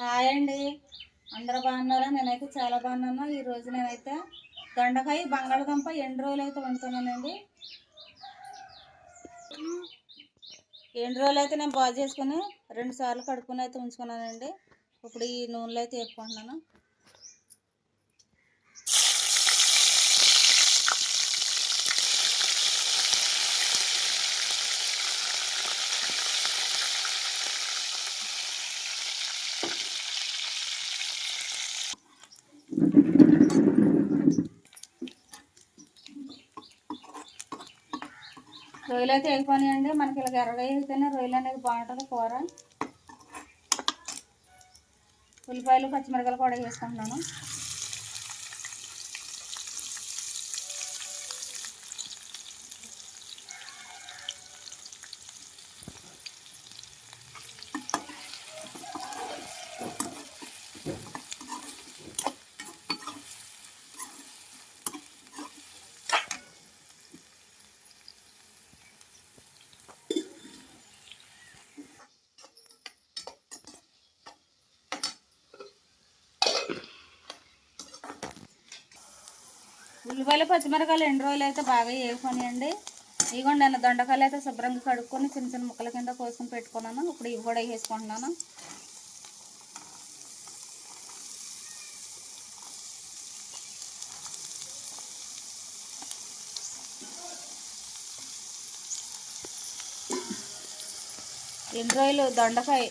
Hi అండి. అందరూ బాగున్నారా? నేనైతే చాలా బాగున్నాను. ఈ రోజు నేనైతే దొండకాయ బంగాళదుంప ఎండు రోజులు అయితే వండుతున్నానండి? ఎండు రోజులు అయితే నేను బాగా చేసుకుని రెండు సార్లు కడుక్కుని అయితే ఉంచుకున్నానండి. ఇప్పుడు ఈ నూనెలో అయితే వేసుకుంటున్నాను రొయ్యలు అయితే వేగిపోయినాయండి మనకి ఇలా ఎర్రగా వేస్తేనే రొయ్యలు అనేది బాగుంటుంది కూర. ఉల్లిపాయలు పచ్చిమిరపకాయలు కూడా వేసుకుంటున్నాను. ఉల్లిపాయలు పచ్చిమిరకాయలు ఎండు రోజులు అయితే బాగా వేసుకొనియండి ఇదిగోండి నేను దొండకాయలు అయితే శుభ్రంగా కడుక్కొని చిన్న చిన్న ముక్కల కింద కోసుకొని పెట్టుకున్నాను. ఇప్పుడు ఇవి కూడా వేసుకుంటున్నాను. ఎండు రోజులు దొండకాయ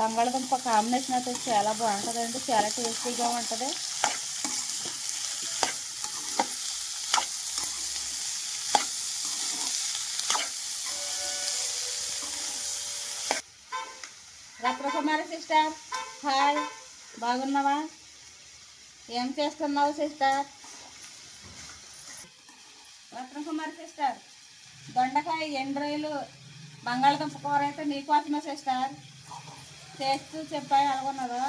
బంగాళదుంప కాంబినేషన్ అయితే చాలా బాగుంటుందండి. చాలా టేస్టీగా ఉంటుంది. రత్నకుమారి సిస్టర్. హాయ్. బాగున్నావా? ఏం చేస్తున్నావు సిస్టర్? రత్నకుమారి సిస్టర్ దొండకాయ ఎండ్రాయిలు బంగాళదుంప కూర అయితే నీకోసమే సిస్టర్. చేస్తూ చెప్పాయి అలాగన్నారు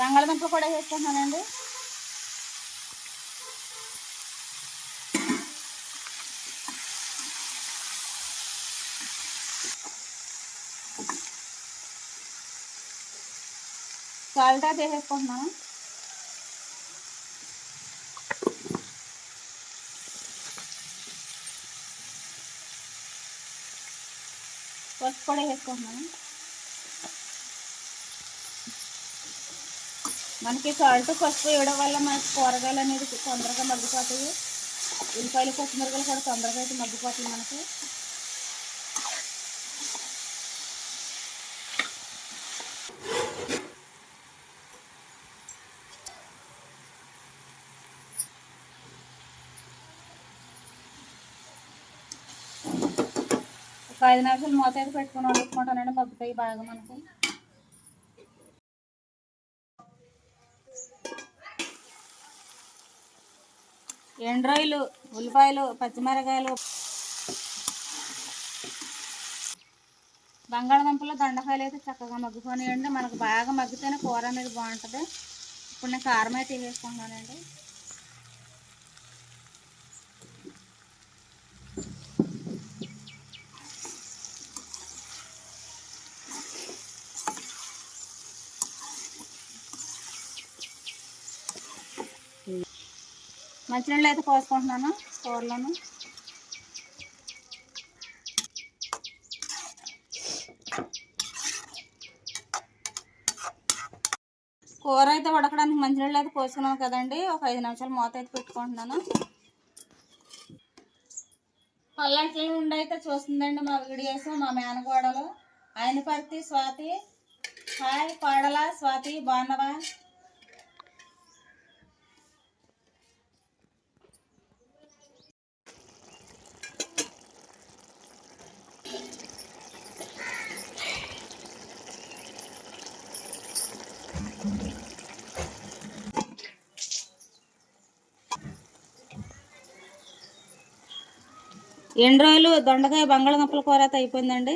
బంగాళదుంప కూడా వేసుకుంటున్నానండి. సాల్ట్ చేసేసుకుంటున్నాను పసుపు కూడా వేసుకుంటున్నాను మనకి సాల్ట్ పసుపు వేయడం వల్ల మనకి కూరగాయలు అనేది తొందరగా మగ్గిపోతాయి. ఉల్లిపాయలు పచ్చిమిరపకాయలు కూడా తొందరగా అయితే మగ్గిపోతాయి మనకి. ఒక ఐదు నిమిషాలు మూత అయితే పెట్టుకుని వండుకుంటానండి మగ్గుతాయి బాగా మనకి. ఎండ్రాయిలు ఉల్లిపాయలు పచ్చిమిరకాయలు బంగాళదుంపలు దొండకాయలు అయితే చక్కగా మగ్గుకొనియండి మనకు బాగా మగ్గితేనే కూర అనేది బాగుంటుంది. ఇప్పుడు నేను కారం అయితే వేసుకుంటున్నానండి. మంచినీళ్ళు అయితే పోసుకుంటున్నాను కూరలోను. కూర అయితే ఉడకడానికి మంచినీళ్ళు అయితే పోసుకున్నాను కదండి. ఒక ఐదు నిమిషాలు మూత అయితే పెట్టుకుంటున్నాను. పల్లెట్ల నుండి అయితే చూస్తుందండి మా వీడియోస్ మా మేనగోడలు. ఆయన స్వాతి. హాయ్ కోడల స్వాతి బాగున్నావా? ఎన్ని రోజులు దొండకాయ బంగాళదుంపల కూర అయితే అయిపోయిందండి?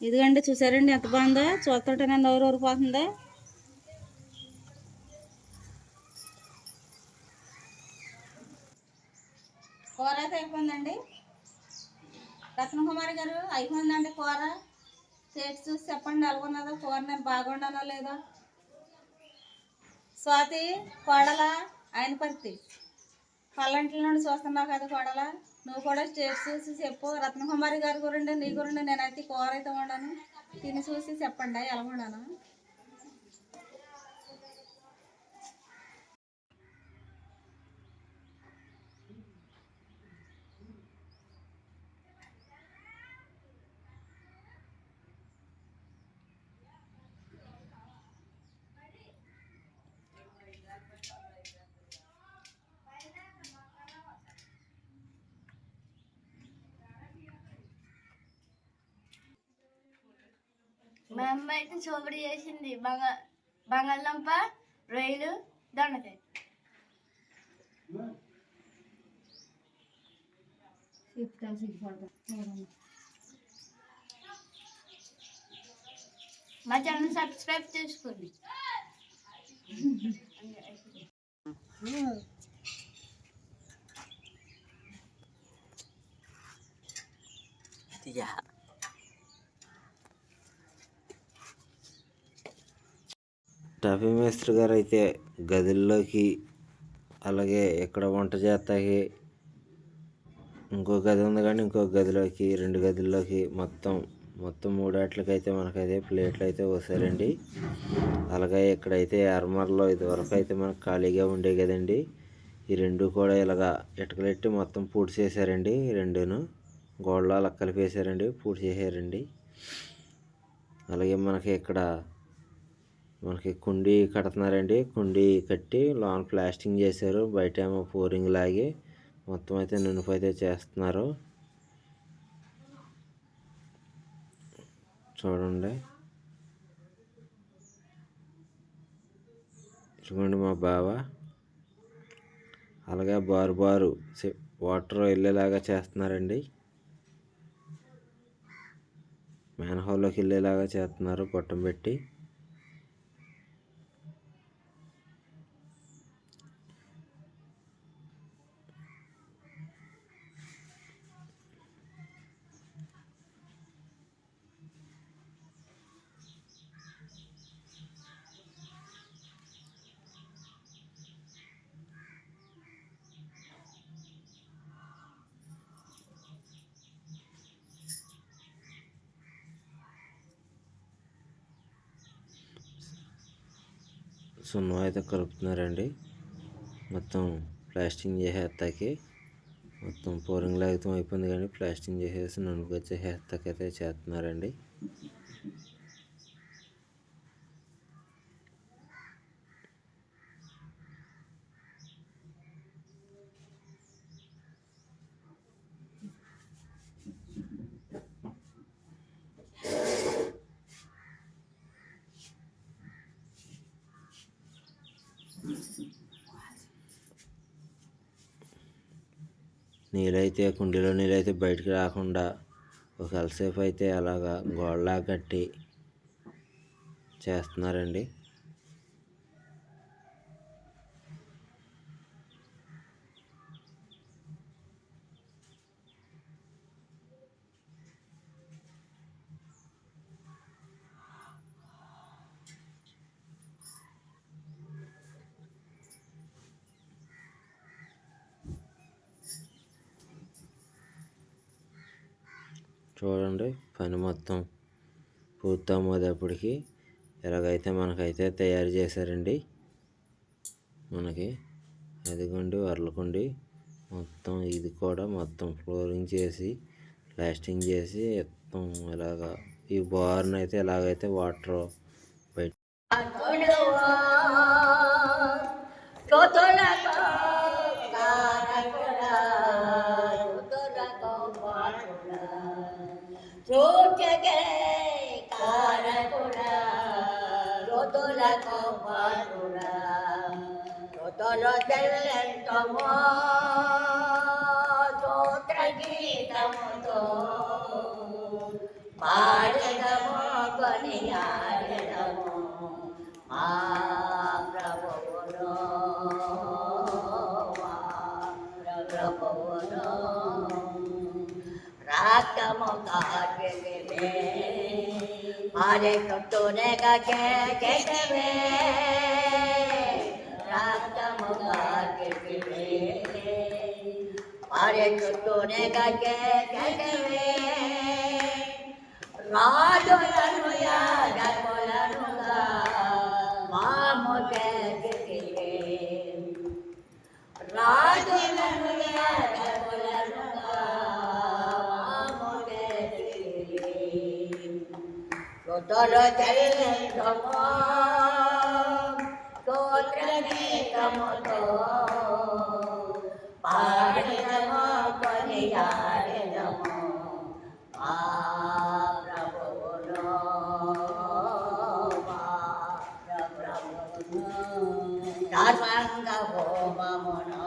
ఇదిగండి చూసారండి ఎంత బాగుందో? చూస్తుంటే నేను నోరు ఊరిపోతుందో? కూర అయితే అయిపోయిందండి. రత్నకుమారి గారు అయిపోయిందండి కూర. చేసి చూసి చెప్పండి అలాగున్నదో కూర నేను బాగుండానో లేదో. స్వాతి కోడల ఆయన పత్తి. పల్లంటి నుండి చూస్తున్నావు కదా కోడల? నువ్వు కూడా చేసి చూసి చెప్పు. రత్నకుమారి గారి గురండి నీ గురండి నేనైతే కూర అయితే వండాను. తిని చూసి చెప్పండి ఎలా వండాను? మా అమ్మ అయితే చోబడి చేసింది. బంగ బంగాళదుంప రొయ్యలు దొండకాయ. మా ఛానల్ సబ్స్క్రైబ్ చేసుకోండి. టఫీ మేస్త్రి గారు అయితే గదుల్లోకి అలాగే ఇక్కడ వంట చేస్తాకి ఇంకో గది ఉంది కానీ ఇంకో గదిలోకి రెండు గదుల్లోకి మొత్తం మొత్తం మూడాట్లకి అయితే మనకైతే ప్లేట్లు అయితే వస్తారండి అలాగే ఇక్కడైతే అర్మర్లో ఇదివరకు అయితే మనకు ఖాళీగా ఉండే కదండి. ఈ రెండు కూడా ఇలాగా ఇటుకలెట్టి మొత్తం పూడ్చి చేశారండి. రెండును గోడలో అలా కలిపేశారండి పూడ్చి చేశారండి. అలాగే మనకి ఇక్కడ మనకి కుండీ కడుతున్నారండి. కుండీ కట్టి లోన్ ప్లాస్టింగ్ చేశారు. బయట ఏమో పోరింగ్ లాగి మొత్తం అయితే నునుపు అయితే చేస్తున్నారు. చూడండి. ఇదిగోండి మా బావ. అలాగే బారు బారు వాటర్ వెళ్ళేలాగా చేస్తున్నారండి. మ్యాన్ హోల్లోకి వెళ్ళేలాగా చేస్తున్నారు. గొట్టం పెట్టి. సున్నం అయితే కలుపుతున్నారండి. మొత్తం ప్లాస్టింగ్ చేసేస్తాకి మొత్తం పోరింగ్ లాగితం అయిపోయింది కానీ ప్లాస్టింగ్ చేసేసి నలుగురు వచ్చేసేస్తాకి అయితే చేస్తున్నారండి. నీరైతే కుండీలో నీరైతే బయటికి రాకుండా ఒక అలసేపు అయితే అలాగా గోడలా కట్టి చేస్తున్నారండి. చూడండి పని మొత్తం పూర్తమ్మేటప్పటికి ఎలాగైతే మనకైతే తయారు చేశారండి మనకి అదిగోండి వరలకుండి మొత్తం ఇది కూడా మొత్తం ఫ్లోరింగ్ చేసి ప్లాస్టింగ్ చేసి మొత్తం ఇలాగా ఈ బార్ని అయితే ఎలాగైతే వాటర్ బయట పాడదము కొనియాడదము మా ప్రభువును మా ప్రభువును రాకము కార్యమే ఆరే చుట్టూనే కాకే చేతవే రక్తముగా కిటివే ఆరే చుట్టూనే కాకే చేతవే రాజులను యాజకులనుగా మాము చేతివే రాజులను యాజకులనుగా మాము చేతివే తొతలు చెల్లెమ్మో స్తోత్రగీతముతో పాడినమో కొనియాడెదము మా ప్రభువును మా ప్రభువును ధర్మంగ హోమమును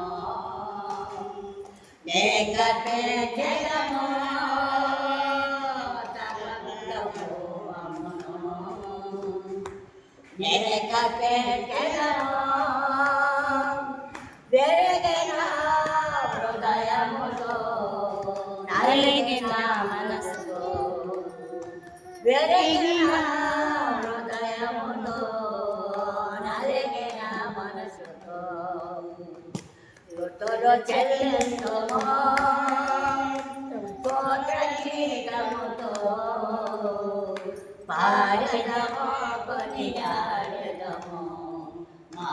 నేకటే జగము ధర్మంగ హోమమును నేకటే నలిగిన మనసుతో వెరగిన హృదయముతో నలిగిన మనసుతో ఋతులు చెల్లెమ్మో గోత్రగీతముతో పాడదమో కొనియాడదము మా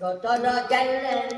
Coto 嘞